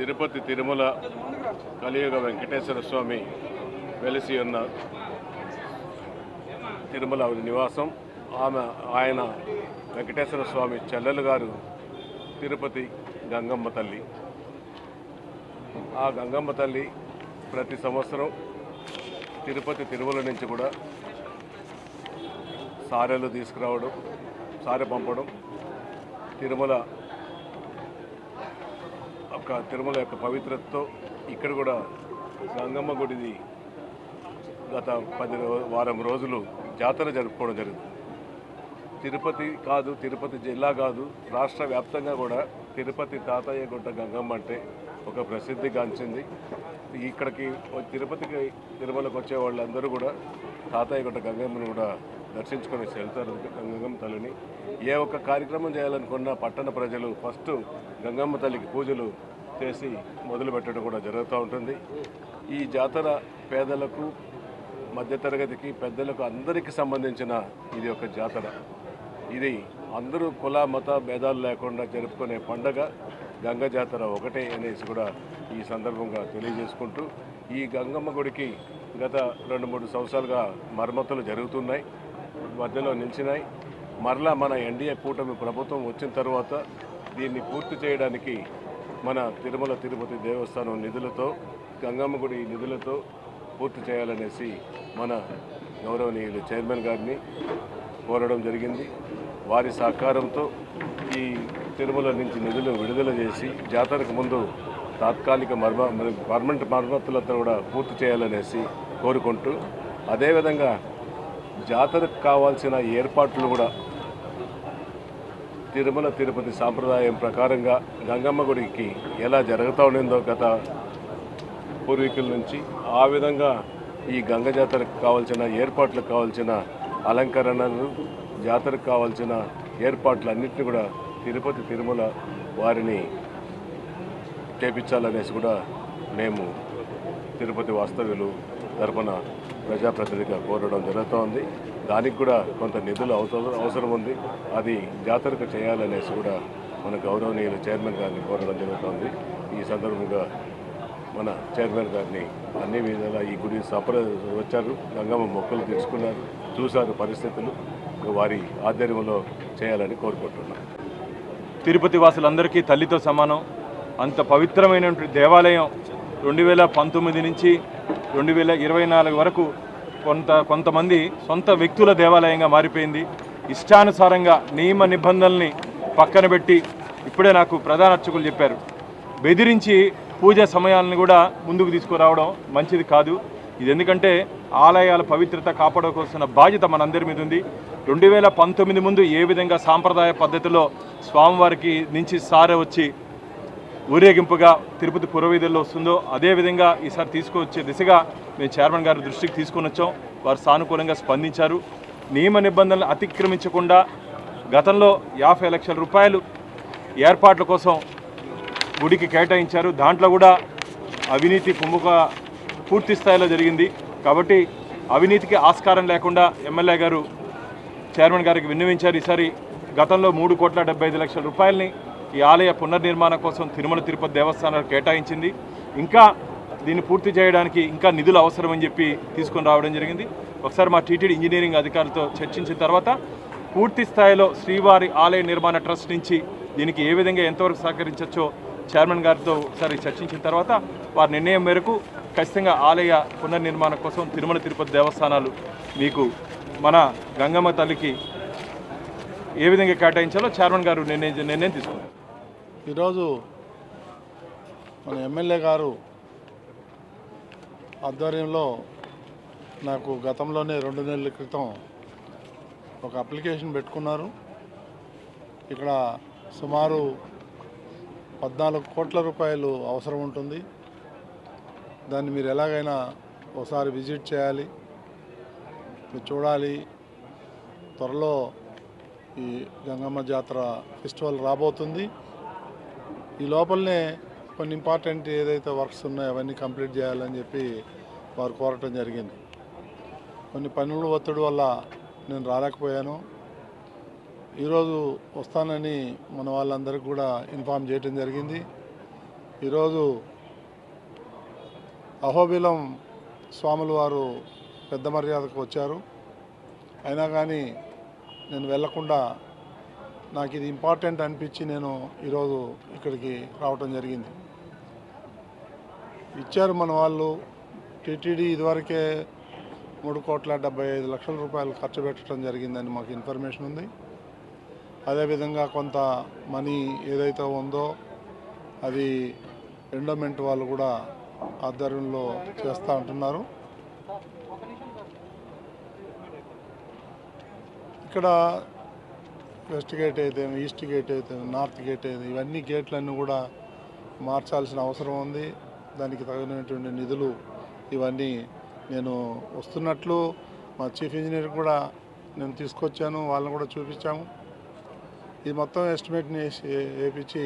తిరుపతి తిరుమల కలియుగ వెంకటేశ్వర స్వామి వెలిసి ఉన్న తిరుమల నివాసం. ఆమె ఆయన వెంకటేశ్వర స్వామి చెల్లెలు గారు తిరుపతి గంగమ్మ తల్లి. ఆ గంగమ్మ తల్లి ప్రతి సంవత్సరం తిరుపతి తిరుమల నుంచి కూడా సారెలు తీసుకురావడం సారె పంపడం తిరుమల ఒక తిరుమల యొక్క పవిత్రతతో ఇక్కడ కూడా గంగమ్మ గుడిది గత పది వారం రోజులు జాతర జరుపుకోవడం జరిగింది. తిరుపతి కాదు తిరుపతి జిల్లా కాదు రాష్ట్ర వ్యాప్తంగా కూడా తిరుపతి తాతయ్య గుట్ట గంగమ్మ అంటే ఒక ప్రసిద్ధిగాంచింది ఇక్కడికి తిరుపతికి తిరుమలకు వచ్చే వాళ్ళందరూ కూడా తాతయ్య గుట్ట గంగమ్మని కూడా దర్శించుకొని వెళ్తారు గంగమ్మ తల్లిని. ఏ ఒక్క కార్యక్రమం చేయాలనుకున్న పట్టణ ప్రజలు ఫస్ట్ గంగమ్మ తల్లికి పూజలు చేసి మొదలు పెట్టడం కూడా జరుగుతూ ఉంటుంది. ఈ జాతర పేదలకు మధ్యతరగతికి పెద్దలకు అందరికీ సంబంధించిన ఇది ఒక జాతర. ఇది అందరూ కుల మత భేదాలు లేకుండా జరుపుకునే పండగ. గంగ జాతర ఒకటే అనేసి కూడా ఈ సందర్భంగా తెలియజేసుకుంటూ ఈ గంగమ్మ గుడికి గత రెండు మూడు సంవత్సరాలుగా మరమ్మతులు జరుగుతున్నాయి మధ్యలో నిలిచినాయి. మరలా మన ఎన్డీఏ కూటమి ప్రభుత్వం వచ్చిన తర్వాత దీన్ని పూర్తి చేయడానికి మన తిరుమల తిరుపతి దేవస్థానం నిధులతో గంగమ్మ గుడి నిధులతో పూర్తి చేయాలనేసి మన గౌరవనీయులు చైర్మన్ గారిని కోరడం జరిగింది. వారి సహకారంతో ఈ తిరుమల నుంచి నిధులు విడుదల చేసి జాతరకు ముందు తాత్కాలిక మర్మ పర్మనెంట్ మరమ్మతులతో కూడా పూర్తి చేయాలనేసి కోరుకుంటూ అదేవిధంగా జాతరకు కావాల్సిన ఏర్పాట్లు కూడా తిరుమల తిరుపతి సాంప్రదాయం ప్రకారంగా గంగమ్మ గుడికి ఎలా జరుగుతూ ఉండిందో గత పూర్వీకుల నుంచి ఆ విధంగా ఈ గంగ జాతరకు కావాల్సిన ఏర్పాట్లకు కావాల్సిన అలంకరణలు జాతరకు కావాల్సిన ఏర్పాట్లన్నింటినీ కూడా తిరుపతి తిరుమల వారిని చేపించాలనేసి కూడా మేము తిరుపతి వాస్తవ్యులు తరపున ప్రజాప్రతినిధిగా కోరడం జరుగుతోంది. దానికి కూడా కొంత నిధులు అవసరం అవసరం ఉంది. అది జాతరకు చేయాలనేసి కూడా మన గౌరవనీయులు చైర్మన్ గారిని కోరడం జరుగుతుంది. ఈ సందర్భంగా మన చైర్మన్ గారిని అన్ని విధాలా ఈ గుడి సంప్ర వచ్చారు. గంగమ్మ మొక్కలు తెచ్చుకున్నారు చూశారు పరిస్థితులు. వారి ఆధ్వర్యంలో చేయాలని కోరుకుంటున్నాను తిరుపతి వాసులందరికీ తల్లితో సమానం. అంత పవిత్రమైనటువంటి దేవాలయం రెండు వేల పంతొమ్మిది నుంచి రెండు వేల ఇరవై నాలుగు వరకు కొంత కొంతమంది సొంత వ్యక్తుల దేవాలయంగా మారిపోయింది. ఇష్టానుసారంగా నియమ నిబంధనల్ని పక్కన పెట్టి ఇప్పుడే నాకు ప్రధాన అర్చకులు చెప్పారు. బెదిరించి పూజ సమయాలను కూడా ముందుకు తీసుకురావడం మంచిది కాదు. ఇది ఎందుకంటే ఆలయాల పవిత్రత కాపాడుకోవాల్సిన బాధ్యత మనందరి మీద ఉంది. రెండు వేల పంతొమ్మిది ముందు ఏ విధంగా సాంప్రదాయ పద్ధతిలో స్వామివారికి నుంచి సారె వచ్చి ఊరేగింపుగా తిరుపతి పురవీధుల్లో వస్తుందో అదేవిధంగా ఈసారి తీసుకొచ్చే దిశగా మేము చైర్మన్ గారి దృష్టికి తీసుకొని వచ్చాం. వారు సానుకూలంగా స్పందించారు. నియమ నిబంధనలు అతిక్రమించకుండా గతంలో యాభై లక్షల రూపాయలు ఏర్పాట్ల కోసం గుడికి కేటాయించారు. దాంట్లో కూడా అవినీతి కుంభక పూర్తి స్థాయిలో జరిగింది. కాబట్టి అవినీతికి ఆస్కారం లేకుండా ఎమ్మెల్యే గారు చైర్మన్ గారికి విన్నవించారు. ఈసారి గతంలో మూడు కోట్ల డెబ్బై ఐదు లక్షల రూపాయలని ఈ ఆలయ పునర్నిర్మాణం కోసం తిరుమల తిరుపతి దేవస్థానాలు కేటాయించింది. ఇంకా దీన్ని పూర్తి చేయడానికి ఇంకా నిధులు అవసరమని చెప్పి తీసుకొని రావడం జరిగింది. ఒకసారి మా టీటీడీ ఇంజనీరింగ్ అధికారులతో చర్చించిన తర్వాత పూర్తి స్థాయిలో శ్రీవారి ఆలయ నిర్మాణ ట్రస్ట్ నుంచి దీనికి ఏ విధంగా ఎంతవరకు సహకరించవచ్చో చైర్మన్ గారితో ఒకసారి చర్చించిన తర్వాత వారి నిర్ణయం మేరకు ఖచ్చితంగా ఆలయ పునర్నిర్మాణం కోసం తిరుమల తిరుపతి దేవస్థానాలు మీకు మన గంగమ్మ తల్లికి ఏ విధంగా కేటాయించాలో చైర్మన్ గారు నిర్ణయం నిర్ణయం తీసుకున్నారు ఈరోజు మన ఎమ్మెల్యే గారు ఆధ్వర్యంలో నాకు గతంలోనే రెండు నెలల క్రితం ఒక అప్లికేషన్ పెట్టుకున్నారు. ఇక్కడ సుమారు పద్నాలుగు కోట్ల రూపాయలు అవసరం ఉంటుంది. దాన్ని మీరు ఎలాగైనా ఒకసారి విజిట్ చేయాలి. మీరు చూడాలి. త్వరలో ఈ గంగమ్మ జాతర ఫెస్టివల్ రాబోతుంది. ఈ లోపలనే కొన్ని ఇంపార్టెంట్ ఏదైతే వర్క్స్ ఉన్నాయో అవన్నీ కంప్లీట్ చేయాలని చెప్పి వారు కోరటం జరిగింది. కొన్ని పనుల ఒత్తిడి వల్ల నేను రాలేకపోయాను. ఈరోజు వస్తానని మన వాళ్ళందరికీ కూడా ఇన్ఫామ్ చేయటం జరిగింది. ఈరోజు అహోబిలం స్వాములు వారు పెద్ద మర్యాదకు వచ్చారు. అయినా కానీ నేను వెళ్ళకుండా నాకు ఇది ఇంపార్టెంట్ అనిపించి నేను ఈరోజు ఇక్కడికి రావటం జరిగింది. ఇచ్చారు మన వాళ్ళు. టీటీడీ ఇదివరకే మూడు కోట్ల డెబ్బై ఐదు లక్షల రూపాయలు ఖర్చు పెట్టడం జరిగిందని మాకు ఇన్ఫర్మేషన్ ఉంది. అదేవిధంగా కొంత మనీ ఏదైతే ఉందో అది ఎండోమెంట్ వాళ్ళు కూడా ఆధ్వర్యంలో చేస్తూ ఉంటున్నారు ఇక్కడ వెస్ట్ గేట్ అయితే ఈస్ట్ గేట్ అయితే నార్త్ గేట్ అయితే ఇవన్నీ గేట్లన్నీ కూడా మార్చాల్సిన అవసరం ఉంది. దానికి తగినటువంటి నిధులు ఇవన్నీ నేను వస్తున్నట్లు మా చీఫ్ ఇంజనీర్ కూడా నేను తీసుకొచ్చాను వాళ్ళని కూడా చూపించాము. ఇది మొత్తం ఎస్టిమేట్ని వేసి వేపించి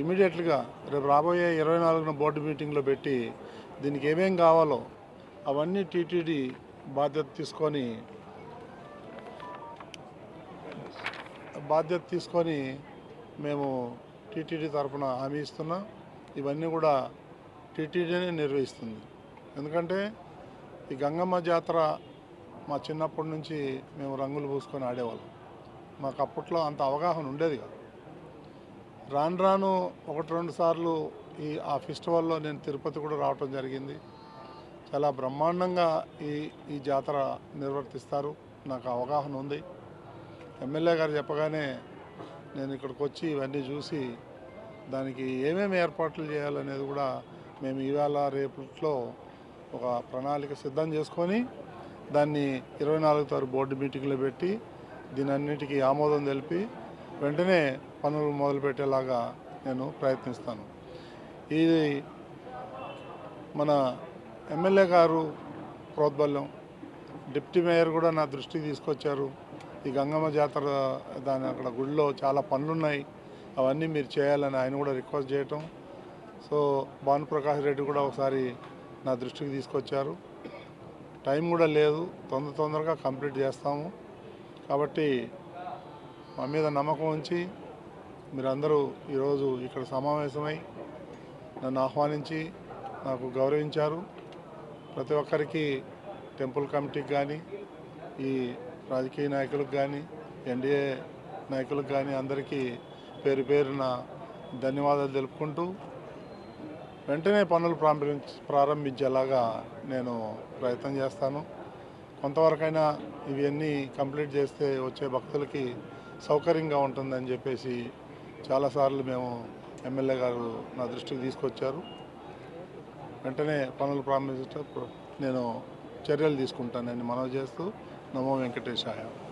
ఇమీడియట్గా రేపు రాబోయే ఇరవై నాలుగున బోర్డు మీటింగ్లో పెట్టి దీనికి ఏమేం కావాలో అవన్నీ టీటీడీ బాధ్యత తీసుకొని బాధ్యత తీసుకొని మేము టీటీడీ తరఫున హామీ ఇస్తున్నాం. ఇవన్నీ కూడా టీటీడీనే నిర్వహిస్తుంది. ఎందుకంటే ఈ గంగమ్మ జాతర మా చిన్నప్పటి నుంచి మేము రంగులు పూసుకొని ఆడేవాళ్ళం. మాకు అప్పట్లో అంత అవగాహన ఉండేది కాదు. రాను రాను ఒకటి రెండు సార్లు ఈ ఆ ఫెస్టివల్లో నేను తిరుపతి కూడా రావటం జరిగింది. చాలా బ్రహ్మాండంగా ఈ ఈ జాతర నిర్వర్తిస్తారు. నాకు అవగాహన ఉంది. ఎమ్మెల్యే గారు చెప్పగానే నేను ఇక్కడికి వచ్చి ఇవన్నీ చూసి దానికి ఏమేమి ఏర్పాట్లు చేయాలనేది కూడా మేము ఇవాళ రేపట్లో ఒక ప్రణాళిక సిద్ధం చేసుకొని దాన్ని ఇరవై నాలుగు తారీఖు బోర్డు మీటింగ్లో పెట్టి దీని అన్నిటికీ ఆమోదం తెలిపి వెంటనే పనులు మొదలుపెట్టేలాగా నేను ప్రయత్నిస్తాను. ఇది మన ఎమ్మెల్యే గారు ప్రోద్బల్యం. డిప్టీ మేయర్ కూడా నా దృష్టికి తీసుకొచ్చారు. ఈ గంగమ్మ జాతర దాని అక్కడ గుడిలో చాలా పనులున్నాయి. అవన్నీ మీరు చేయాలని ఆయన కూడా రిక్వెస్ట్ చేయటం. సో భానుప్రకాష్ రెడ్డి కూడా ఒకసారి నా దృష్టికి తీసుకొచ్చారు. టైం కూడా లేదు. తొందర తొందరగా కంప్లీట్ చేస్తాము. కాబట్టి మా మీద నమ్మకం ఉంచి మీరందరూ ఈరోజు ఇక్కడ సమావేశమై నన్ను ఆహ్వానించి నాకు గౌరవించారు. ప్రతి ఒక్కరికి టెంపుల్ కమిటీకి కానీ ఈ రాజకీయ నాయకులకు కానీ ఎన్డీఏ నాయకులకు కానీ అందరికీ పేరు పేరున ధన్యవాదాలు తెలుపుకుంటూ వెంటనే పనులు ప్రారంభించ ప్రారంభించేలాగా నేను ప్రయత్నం చేస్తాను. కొంతవరకైనా ఇవన్నీ కంప్లీట్ చేస్తే వచ్చే భక్తులకి సౌకర్యంగా ఉంటుందని చెప్పేసి చాలాసార్లు మేము ఎమ్మెల్యే గారు నా దృష్టికి తీసుకొచ్చారు. వెంటనే పనులు ప్రారంభించేటప్పుడు నేను చర్యలు తీసుకుంటానని మనవి చేస్తూ Namo Venkateshaya.